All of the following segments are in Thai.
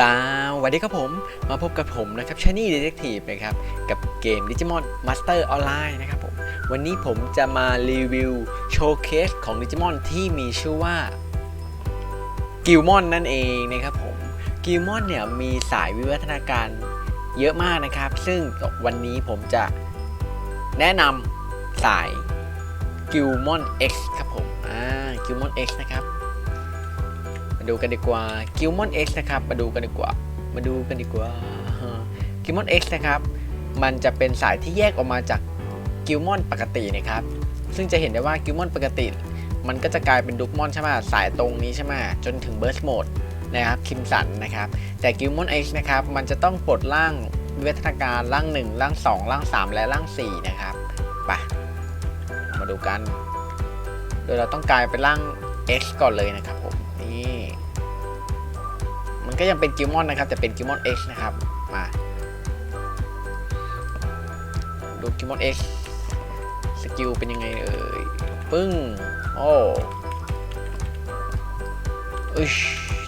สวัสดีครับผมมาพบกับผมนะครับชานี่ดีเทคทีฟนะครับกับเกม Digimon Master Online นะครับผมวันนี้ผมจะมารีวิวโชว์เคสของ Digimon ที่มีชื่อว่ากิลมอนนั่นเองนะครับผมกิลมอนเนี่ยมีสายวิวัฒนาการเยอะมากนะครับ ซึ่งวันนี้ผมจะแนะนำสายกิลมอน X ครับผมอ่ากิลมอน X นะครับ มาดูกันดีกว่า g i l m o n X นะครับ มาดูกันดีกว่า มาดูกันดีกว่า g i l m o n X นะครับ มันจะเป็นสายที่แยกออกมาจาก g i l m o n ปกตินะครับ ซึ่งจะเห็นได้ว่า g i l m o n ปกติ มันก็จะกลายเป็นดุกมอนใช่ไหมสายตรงนี้ใช่ไหมจนถึง Burst Mode นะครับคิมสันนะครับ แต่ g i l m o n X นะครับ มันจะต้องปลดร่างวิวัฒนาการร่าง1ร่าง2ร่าง 3 และร่าง 4 นะครับไปมาดูกัน โดยเราต้องกลายเป็นร่าง X ก่อนเลยนะครับ นี่ มันก็ยังเป็นกิลมอนนะครับ แต่เป็นกิลมอน X นะครับ มา ดูกิลมอน X สกิลเป็นยังไงเอ่ย ปึ้ง โอ้อึช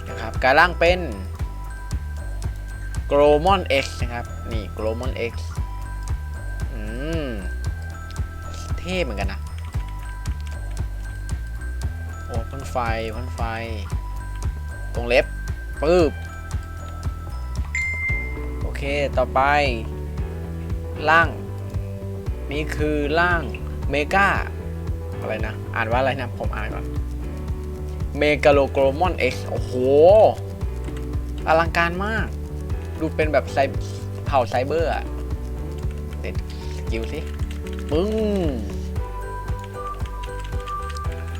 นะครับกายร่างเป็นโกลมอน X นะครับ นี่โกลมอน X อืม เท่เหมือนกันนะโอ้พ่นไฟพ่นไฟ ตรงเล็บปึ๊บโอเคต่อไป ล่าง นี่คือล่างเมกาอะไรนะ อ่านว่าอะไรนะ ผมอ่านก่อนเมกาโลโกลมอน X โอ้โห อลังการมาก ดูเป็นแบบไซเผ่าไซเบอร์อะเด็ดสกิลสิ ปึ้ง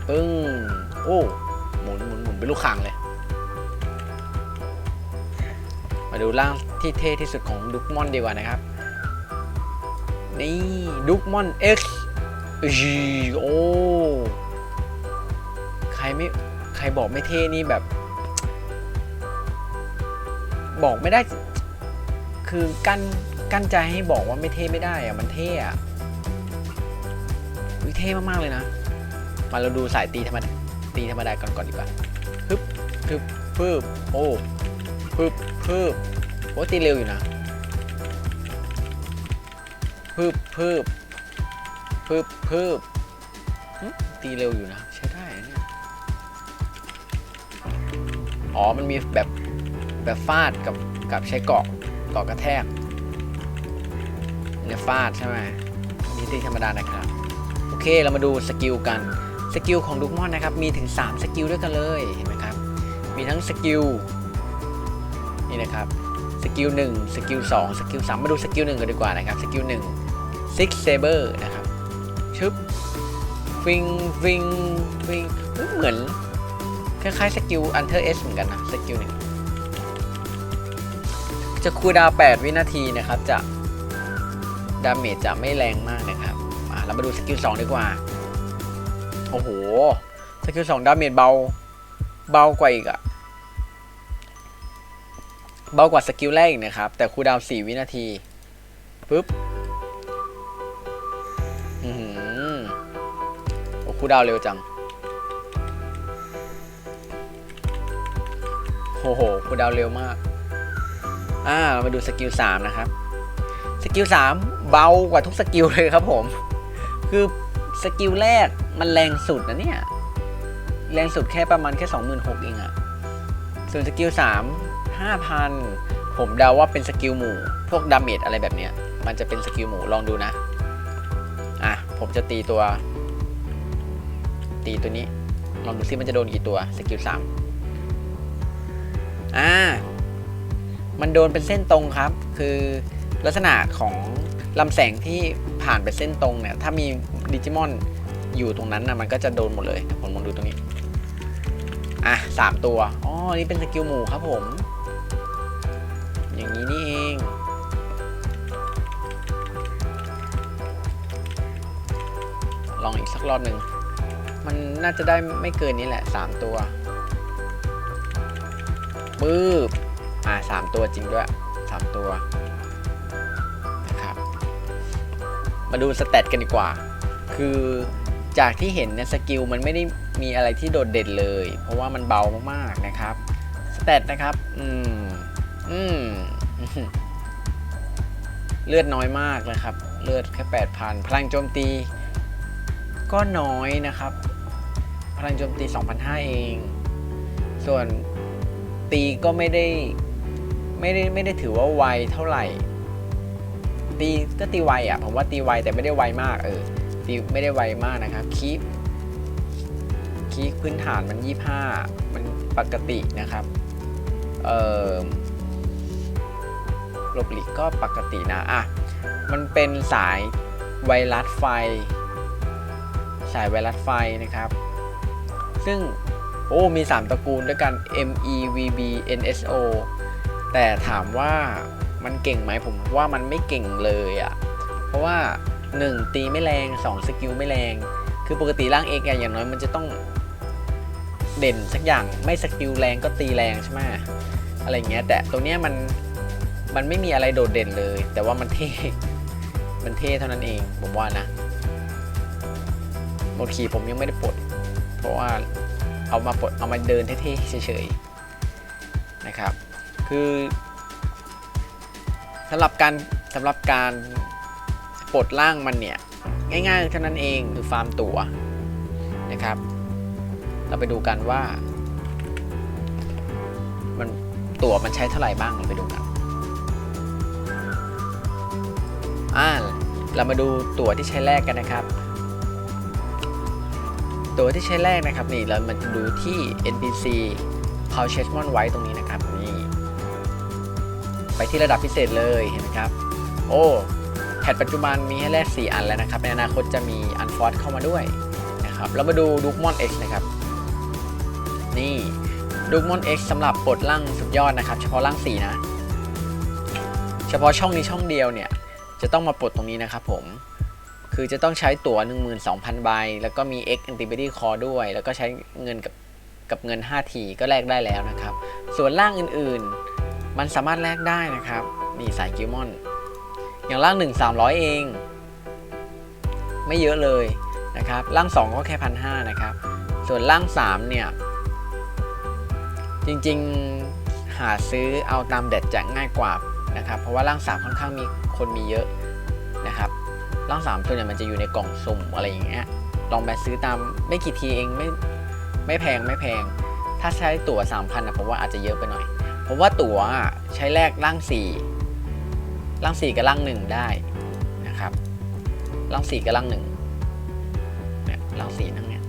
ปึ้ง โอ้ หมุนหมุนหมุนเป็นลูกคางเลย มาดูร่างที่เท่ที่สุดของดุกมอนดีกว่านะครับ นี่ดุกมอน X อีโอใครไม่ใครบอกไม่เท่นี่แบบ บอกไม่ได้ คือกั้นกั้นใจให้บอกว่าไม่เท่ไม่ได้อะมันเท่อะวิเท่มาก ๆ เลยนะ มาเราดูสายตีธรรมดาตีธรรมดาก่อนก่อนดีกว่า ฮึบฮึบพึบโอ้ พึบพึบโอ้ตีเร็วอยู่นะพึบพึบพึบพึบตีเร็วอยู่นะ ใช้ได้เนี่ยอ๋อ มันมีแบบแบบฟาดกับกับใช้เกาะเกาะกระแทกเนี่ยฟาดใช่ไหมนี่ตีธรรมดานะครับ โอเคเรามาดูสกิลกัน สกิลของดุกมอนนะครับ มีถึง 3 สกิลด้วยกันเลย เห็นไหมครับ มีทั้งสกิล นี่นะครับสกิล1สกิล2สกิล3มาดูสกิล1กันดีกว่านะครับสกิล1 Six Saber นะครับชึบฟิงฟิงฟิงเหมือนคล้ายๆสกิล Unter S เหมือนกันนะสกิลหนึ่งจะคูดาว 8 วินาทีนะครับ จะดาเมจจะไม่แรงมากนะครับเรามาดูสกิล2ดีกว่า โอ้โห สกิล2ดาเมจเบา เบากว่าอีกอะ เบากว่าสกิลแรกอีกนะครับ แต่คูดาวน์4วินาทีปึ๊บอือหือโอ้คูดาวเร็วจังโอ้โหคูดาวเร็วมาก อ่าเรามาดูสกิล3นะครับ สกิล3เบากว่าทุกสกิลเลยครับผม คือสกิลแรกมันแรงสุดนะเนี่ย แรงสุดแค่ประมาณแค่ 26,000เองอะส่วนสกิล3 5,000 ผมเดาว่าเป็นสกิลหมู่ พวกดาเมจอะไรแบบเนี้ย มันจะเป็นสกิลหมู่ลองดูนะ อะ ผมจะตีตัว ตีตัวนี้ ลองดูซิมันจะโดนกี่ตัวสกิล3อ่า มันโดนเป็นเส้นตรงครับ คือลักษณะของลำแสงที่ผ่านไปเส้นตรงเนี่ย ถ้ามีดิจิมอนอยู่ตรงนั้นนะมันก็จะโดนหมดเลย ผมลองดูตรงนี้ อะสามตัว อ๋อ นี่เป็นสกิลหมู่ครับผม อย่างนี้นี่เอง ลองอีกสักรอบหนึ่ง มันน่าจะได้ไม่เกินนี้แหละสามตัวปื๊บอ่าสามตัวจริงด้วยสามตัวนะครับ มาดูสเตตกันดีกว่า คือจากที่เห็นเนี่ยสกิลมันไม่ได้มีอะไรที่โดดเด่นเลย เพราะว่ามันเบามากๆนะครับ สเตตนะครับ อืม อืมเลือดน้อยมากนะครับ เลือดแค่แปดพันพลังโจมตี ก็น้อยนะครับ พลังโจมตี2,500เอง ส่วนตีก็ไม่ได้ไม่ได้ไม่ได้ถือว่าไวเท่าไหร่ ตีก็ตีไวอะผมว่าตีไวแต่ไม่ได้ไวมากเออตีไม่ได้ไวมากนะครับคีปคีปพื้นฐานมัน 25 มันปกตินะครับ เออ หลบหลีกก็ปกตินะอะมันเป็นสายไวรัสไฟ สายไวรัสไฟนะครับ ซึ่งโอ้มี 3 ตระกูลด้วยกัน M E V B N S O แต่ถามว่ามันเก่งไหมผมว่ามันไม่เก่งเลยอะ่ะ เพราะว่า 1 ตีไม่แรง 2 สกิลไม่แรง คือปกติร่างเอกอะอย่างน้อยมันจะต้องเด่นสักอย่างไม่สกิลแรงก็ตีแรงใช่ไหมอะไรเงี้ยแต่ตัวเนี้ยมัน มันไม่มีอะไรโดดเด่นเลย แต่ว่ามันเท่ มันเท่เท่านั้นเอง ผมว่านะหมดขี่ผมยังไม่ได้ปลด เพราะว่าเอามาปลดเอามาเดินเท่ๆเฉยๆนะครับ คือสำหรับการสำหรับการปลดล่างมันเนี่ย ง่ายๆเท่านั้นเองคือฟาร์มตั๋วนะครับ เราไปดูกันว่า มันตั๋วมันใช้เท่าไหร่บ้างเราไปดูกัน อ่าเรามาดูตั๋วที่ใช้แลกกันนะครับ ตัวที่ใช้แรกนะครับนี่เรามันจะดูที่ NPC p o u c h e s m o n ไว้ตรงนี้นะครับนี่ไปที่ระดับพิเศษเลยเห็นไหมครับ โอ้แพทปัจจุบันมีให้แลก4 อันแล้วนะครับ ในอนาคตจะมีอันฟอร์เข้ามาด้วยนะครับเรามาดูดูมอน X นะครับ นี่ดูมอนเอชสำหรับปลดร่างสุดยอดนะครับ เฉพาะร่าง4นะ เฉพาะช่องนี้ช่องเดียวเนี่ย จะต้องมาปลดตรงนี้นะครับผม คือจะต้องใช้ตั๋ว 12,000 ใบ แล้วก็มี X Antibody Core ด้วย แล้วก็ใช้เงินกับกับเงิน 5 ทีก็แลกได้แล้วนะครับ ส่วนล่างอื่นๆ มันสามารถแลกได้นะครับ นี่สายกิลมอน อย่างล่าง 1 300 เอง ไม่เยอะเลยนะครับ ล่าง 2 ก็แค่พันหนะครับ ส่วนล่าง 3 เนี่ย จริงๆ หาซื้อเอาตามเด็ดจะง่ายกว่า นะครับ เพราะว่าล่าง3ค่อนข้างมีคนมีเยอะนะครับร่างสามตัวเนี่ยมันจะอยู่ในกล่องสุ่มอะไรอย่างเงี้ยลองไปซื้อตามไม่กี่ทีเองไม่ไม่แพงไม่แพง ถ้าใช้ตั๋วสามพันนะผมว่าอาจจะเยอะไปหน่อยผมว่าตั๋วใช้แลกร่างสี่ร่างสี่กับร่างหนึ่งได้นะครับร่างสี่กับร่างหนึ่งเนี่ยร่างสี่นั่งเนี่ย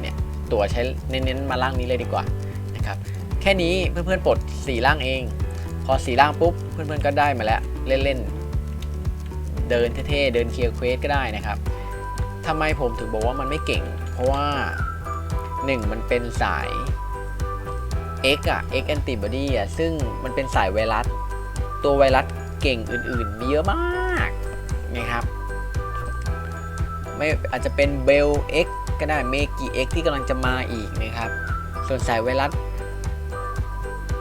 เนี่ยตั๋วใช้เน้นๆมาร่างนี้เลยดีกว่านะครับแค่นี้เพื่อนๆปลดสี่ร่างเอง พอสี่ร่างปุ๊บ เพื่อนๆก็ได้มาแล้ว เล่นๆ เดินเท่ๆ เดินเคลียร์เควสก็ได้นะครับทำไมผมถึงบอกว่ามันไม่เก่ง เพราะว่า 1 มันเป็นสาย X อะ X antibody อะซึ่งมันเป็นสายไวรัส ตัวไวรัสเก่งอื่นๆ มีเยอะมากนะครับไม่อาจจะเป็นเบล X ก็ได้เมกิ X ที่กำลังจะมาอีกนะครับ ส่วนสายไวรัส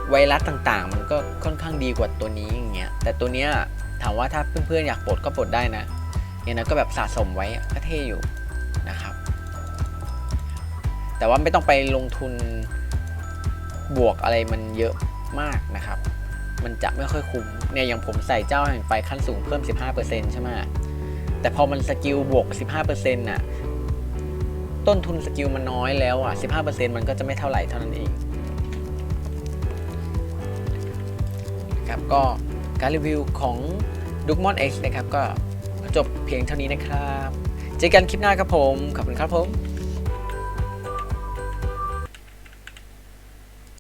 ไวรัสต่างๆ มันก็ค่อนข้างดีกว่าตัวนี้อย่างเงี้ยแต่ตัวเนี้ยถามว่าถ้าเพื่อนๆอยากปลดก็ปลดได้นะอย่างนั้นก็แบบสะสมไว้ก็เท่อยู่นะครับ แต่ว่าไม่ต้องไปลงทุนบวกอะไรมันเยอะมากนะครับ มันจะไม่ค่อยคุ้มเนี่ยอย่างผมใส่เจ้าแห่งไฟขั้นสูงเพิ่ม 15%ใช่ไหมแต่พอมันสกิลบวก 15%น่ะต้นทุนสกิลมันน้อยแล้วอะ 15%มันก็จะไม่เท่าไหร่เท่านั้นเอง ครับก็การรีวิวของดุกมอน X นะครับก็จบเพียงเท่านี้นะครับ เจอกันคลิปหน้าครับผม ขอบคุณครับผม